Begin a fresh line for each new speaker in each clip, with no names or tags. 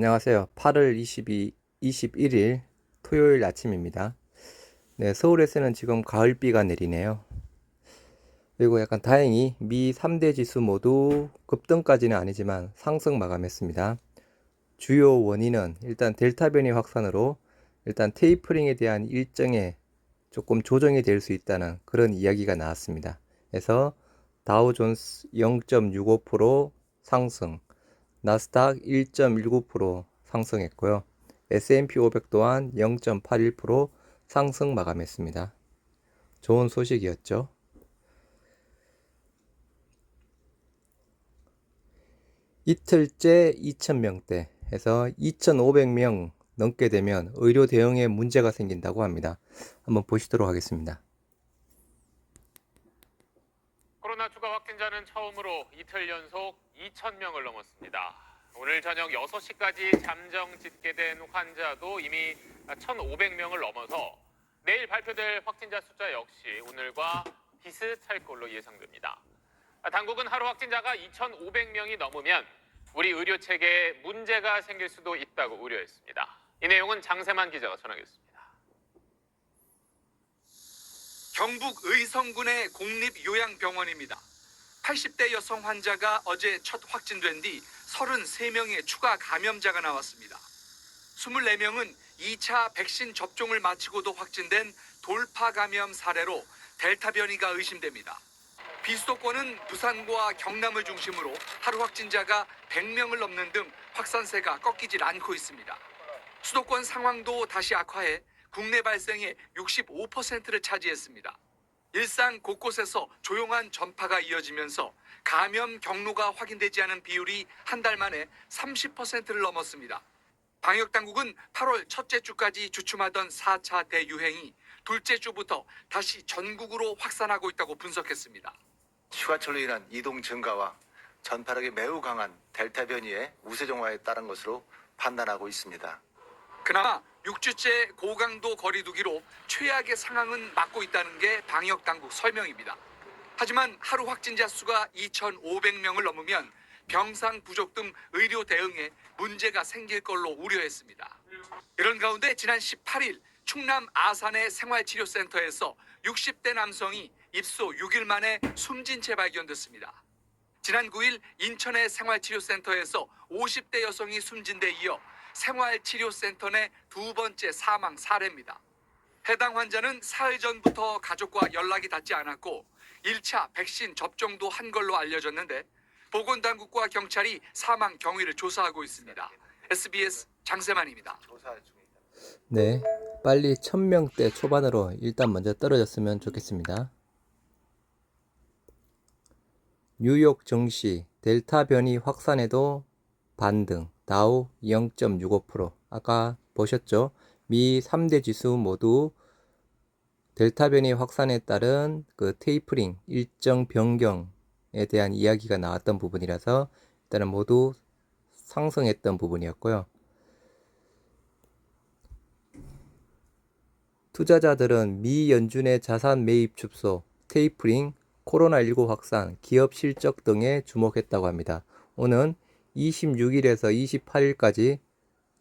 안녕하세요. 8월 22, 21일 토요일 아침입니다. 네, 서울에서는 지금 가을비가 내리네요. 그리고 약간 다행히 미 3대 지수 모두 급등까지는 아니지만 상승 마감했습니다. 주요 원인은 일단 델타 변이 확산으로 일단 테이퍼링에 대한 일정에 조금 조정이 될 수 있다는 그런 이야기가 나왔습니다. 그래서 다우존스 0.65% 상승, 나스닥 1.19% 상승했고요. S&P 500 또한 0.81% 상승 마감했습니다. 좋은 소식이었죠. 이틀째 2,000명대 해서 2,500명 넘게 되면 의료 대응에 문제가 생긴다고 합니다. 한번 보시도록 하겠습니다.
코로나 추가 확진자는 처음으로 이틀 연속 2,000명을 넘었습니다. 오늘 저녁 6시까지 잠정 집계된 환자도 이미 1,500명을 넘어서 내일 발표될 확진자 숫자 역시 오늘과 비슷할 걸로 예상됩니다. 당국은 하루 확진자가 2,500명이 넘으면 우리 의료 체계에 문제가 생길 수도 있다고 우려했습니다. 이 내용은 장세만 기자가 전하겠습니다.
경북 의성군의 공립 요양병원입니다. 80대 여성 환자가 어제 첫 확진된 뒤 33명의 추가 감염자가 나왔습니다. 24명은 2차 백신 접종을 마치고도 확진된 돌파 감염 사례로 델타 변이가 의심됩니다. 비수도권은 부산과 경남을 중심으로 하루 확진자가 100명을 넘는 등 확산세가 꺾이질 않고 있습니다. 수도권 상황도 다시 악화해 국내 발생의 65%를 차지했습니다. 일상 곳곳에서 조용한 전파가 이어지면서 감염 경로가 확인되지 않은 비율이 한 달 만에 30%를 넘었습니다. 방역 당국은 8월 첫째 주까지 주춤하던 4차 대유행이 둘째 주부터 다시 전국으로 확산하고 있다고 분석했습니다.
휴가철로 인한 이동 증가와 전파력이 매우 강한 델타 변이의 우세종화에 따른 것으로 판단하고 있습니다.
그나마 6주째 고강도 거리두기로 최악의 상황은 막고 있다는 게 방역 당국 설명입니다. 하지만 하루 확진자 수가 2,500명을 넘으면 병상 부족 등 의료 대응에 문제가 생길 걸로 우려했습니다. 이런 가운데 지난 18일 충남 아산의 생활치료센터에서 60대 남성이 입소 6일 만에 숨진 채 발견됐습니다. 지난 9일 인천의 생활치료센터에서 50대 여성이 숨진 데 이어 생활치료센터 내 두 번째 사망 사례입니다. 해당 환자는 사흘 전부터 가족과 연락이 닿지 않았고 1차 백신 접종도 한 걸로 알려졌는데 보건당국과 경찰이 사망 경위를 조사하고 있습니다. SBS 장세만입니다.
네, 빨리 1000명대 초반으로 일단 먼저 떨어졌으면 좋겠습니다. 뉴욕 증시 델타 변이 확산에도 반등, 다우 0.65%. 아까 보셨죠? 미 3대 지수 모두 델타 변이 확산에 따른 그 테이프링 일정 변경에 대한 이야기가 나왔던 부분이라서 일단은 모두 상승했던 부분이었고요. 투자자들은 미 연준의 자산 매입 줍소, 테이프링, 코로나19 확산, 기업 실적 등에 주목했다고 합니다. 오는 26일에서 28일까지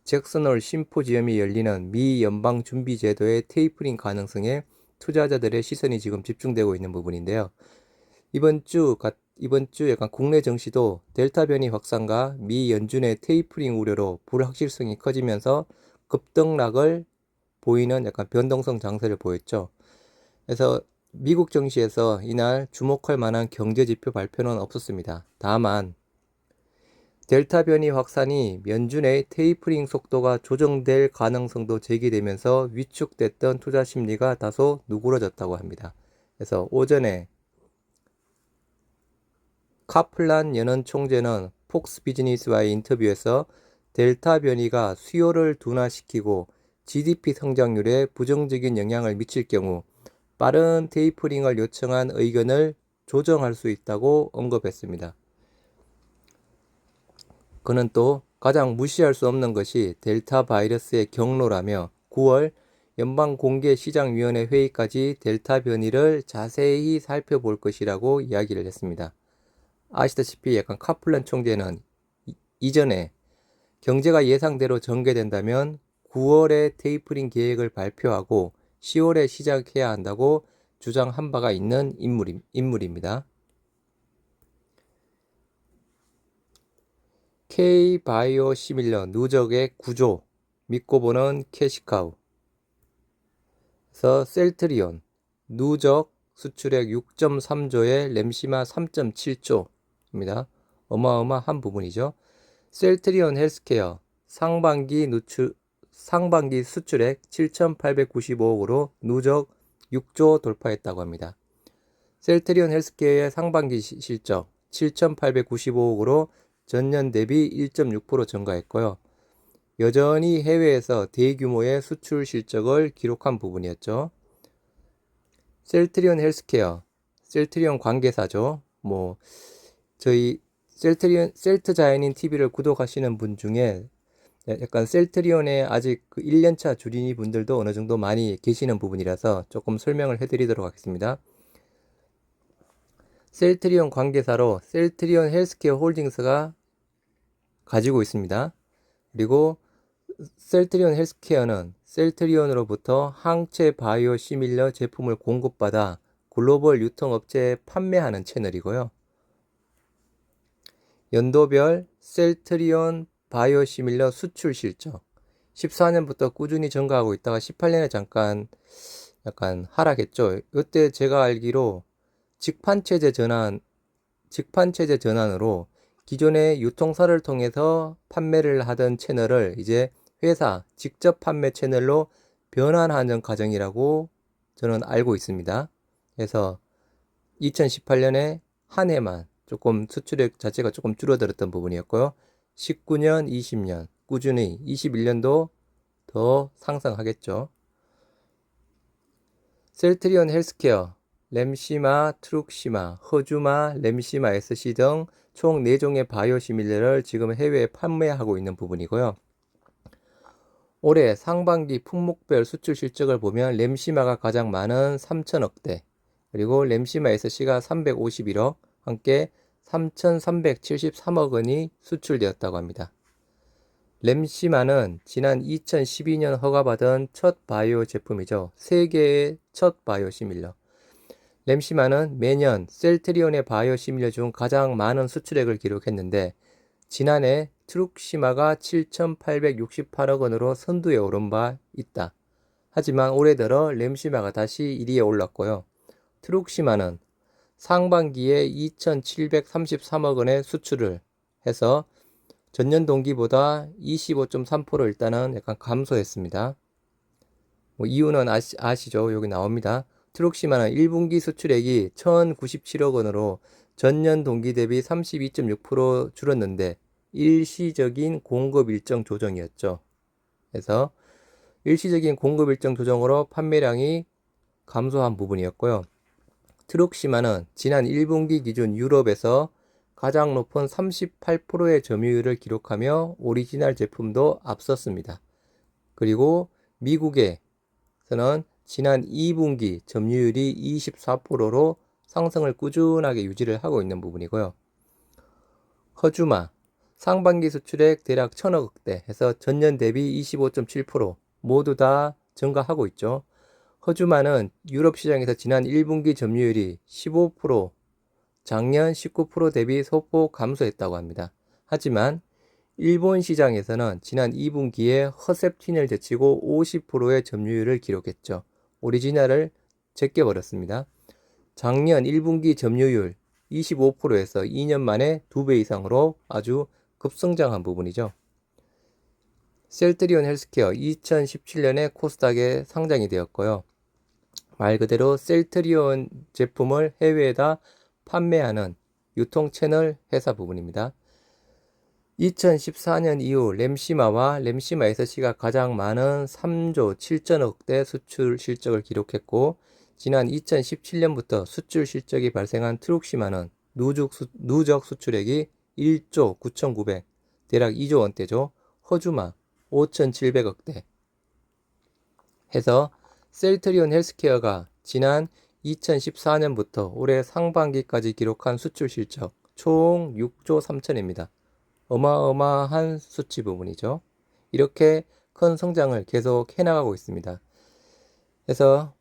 잭슨홀 심포지엄이 열리는 미 연방 준비 제도의 테이프링 가능성에 투자자들의 시선이 지금 집중되고 있는 부분인데요. 이번 주 가- 이번 주 약간 국내 증시도 델타 변이 확산과 미 연준의 테이프링 우려로 불확실성이 커지면서 급등락을 보이는 약간 변동성 장세를 보였죠. 그래서 미국 증시에서 이날 주목할 만한 경제 지표 발표는 없었습니다. 다만 델타 변이 확산이 연준의 테이프링 속도가 조정될 가능성도 제기되면서 위축됐던 투자 심리가 다소 누그러졌다고 합니다. 그래서 오전에 카플란 연은 총재는 폭스 비즈니스와의 인터뷰에서 델타 변이가 수요를 둔화시키고 GDP 성장률에 부정적인 영향을 미칠 경우 빠른 테이퍼링을 요청한 의견을 조정할 수 있다고 언급했습니다. 그는 또 가장 무시할 수 없는 것이 델타 바이러스의 경로라며 9월 연방공개시장위원회 회의까지 델타 변이를 자세히 살펴볼 것이라고 이야기를 했습니다. 아시다시피 약간 카플란 총재는 이- 이전에 경제가 예상대로 전개된다면 9월에 테이프링 계획을 발표하고 10월에 시작해야 한다고 주장한 바가 있는 인물이, 인물입니다. K-바이오 시밀러 누적의 구조 믿고 보는 캐시카우 그래서 셀트리온 누적 수출액 6.3조에 램시마 3.7조입니다. 어마어마한 부분이죠. 셀트리온 헬스케어 상반기 누출 상반기 수출액 7,895억으로 누적 6조 돌파했다고 합니다. 셀트리온 헬스케어의 상반기 시- 실적 7,895억으로 전년 대비 1.6% 증가했고요. 여전히 해외에서 대규모의 수출 실적을 기록한 부분이었죠. 셀트리온 헬스케어, 셀트리온 관계사죠. 뭐 저희 셀트리온 셀트 자연인 TV를 구독하시는 분 중에 약간 셀트리온의 아직 그 1년차 주린이 분들도 어느 정도 많이 계시는 부분이라서 조금 설명을 해드리도록 하겠습니다. 셀트리온 관계사로 셀트리온 헬스케어 홀딩스가 가지고 있습니다. 그리고 셀트리온 헬스케어는 셀트리온으로부터 항체 바이오 시밀러 제품을 공급받아 글로벌 유통업체에 판매하는 채널이고요. 연도별 셀트리온 바이오 시밀러 수출 실적 14년부터 꾸준히 증가하고 있다가 18년에 잠깐 약간 하락했죠. 이때 제가 알기로 직판 체제 전환 직판 체제 전환으로 기존의 유통사를 통해서 판매를 하던 채널을 이제 회사 직접 판매 채널로 변환하는 과정이라고 저는 알고 있습니다. 그래서 2018년에 한 해만 조금 수출액 자체가 조금 줄어들었던 부분이었고요. 19년, 20년 꾸준히 21년도 더 상승하겠죠. 셀트리온 헬스케어, 램시마, 트룩시마, 허주마, 램시마 SC 등 총 4종의 바이오 시밀러를 지금 해외에 판매하고 있는 부분이고요. 올해 상반기 품목별 수출 실적을 보면 램시마가 가장 많은 3천억대, 그리고 램시마 SC가 351억, 함께 3,373억 원이 수출되었다고 합니다. 램시마는 지난 2012년 허가받은 첫 바이오 제품이죠. 세계의 첫 바이오 시밀러. 램시마는 매년 셀트리온의 바이오 시밀러 중 가장 많은 수출액을 기록했는데 지난해 트룩시마가 7,868억 원으로 선두에 오른 바 있다. 하지만 올해 들어 램시마가 다시 1위에 올랐고요. 트룩시마는 상반기에 2,733억 원의 수출을 해서 전년 동기보다 25.3% 일단은 약간 감소했습니다. 뭐 이유는 아시, 아시죠? 여기 나옵니다. 트룩시마는 1분기 수출액이 1,097억 원으로 전년 동기 대비 32.6% 줄었는데 일시적인 공급 일정 조정이었죠. 그래서 일시적인 공급 일정 조정으로 판매량이 감소한 부분이었고요. 트룩시마는 지난 1분기 기준 유럽에서 가장 높은 38%의 점유율을 기록하며 오리지널 제품도 앞섰습니다. 그리고 미국에서는 지난 2분기 점유율이 24%로 상승을 꾸준하게 유지를 하고 있는 부분이고요. 허주마 상반기 수출액 대략 1000억대 해서 전년 대비 25.7% 모두 다 증가하고 있죠. 허주마는 유럽 시장에서 지난 1분기 점유율이 15%, 작년 19% 대비 소폭 감소했다고 합니다. 하지만 일본 시장에서는 지난 2분기에 허셉틴을 제치고 50%의 점유율을 기록했죠. 오리지널을 제껴버렸습니다. 작년 1분기 점유율 25%에서 2년 만에 2배 이상으로 아주 급성장한 부분이죠. 셀트리온 헬스케어 2017년에 코스닥에 상장이 되었고요. 말 그대로 셀트리온 제품을 해외에다 판매하는 유통 채널 회사 부분입니다. 2014년 이후 램시마와 램시마 SC가 가장 많은 3조 7천억대 수출 실적을 기록했고 지난 2017년부터 수출 실적이 발생한 트룩시마는 누적, 수, 누적 수출액이 1조 9,900 대략 2조 원대죠. 허주마 5,700억대 해서 셀트리온 헬스케어가 지난 2014년부터 올해 상반기까지 기록한 수출 실적 총 6조 3천입니다. 어마어마한 수치 부분이죠. 이렇게 큰 성장을 계속 해나가고 있습니다. 그래서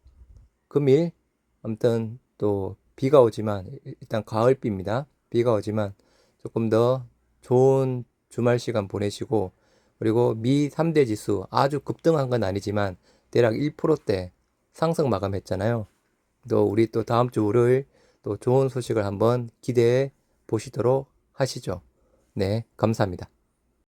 금일 아무튼 또 비가 오지만 일단 가을비입니다. 비가 오지만 조금 더 좋은 주말 시간 보내시고 그리고 미 3대 지수 아주 급등한 건 아니지만 대략 1%대 상승 마감했잖아요. 또 우리 또 다음 주 월요일 또 좋은 소식을 한번 기대해 보시도록 하시죠. 네, 감사합니다.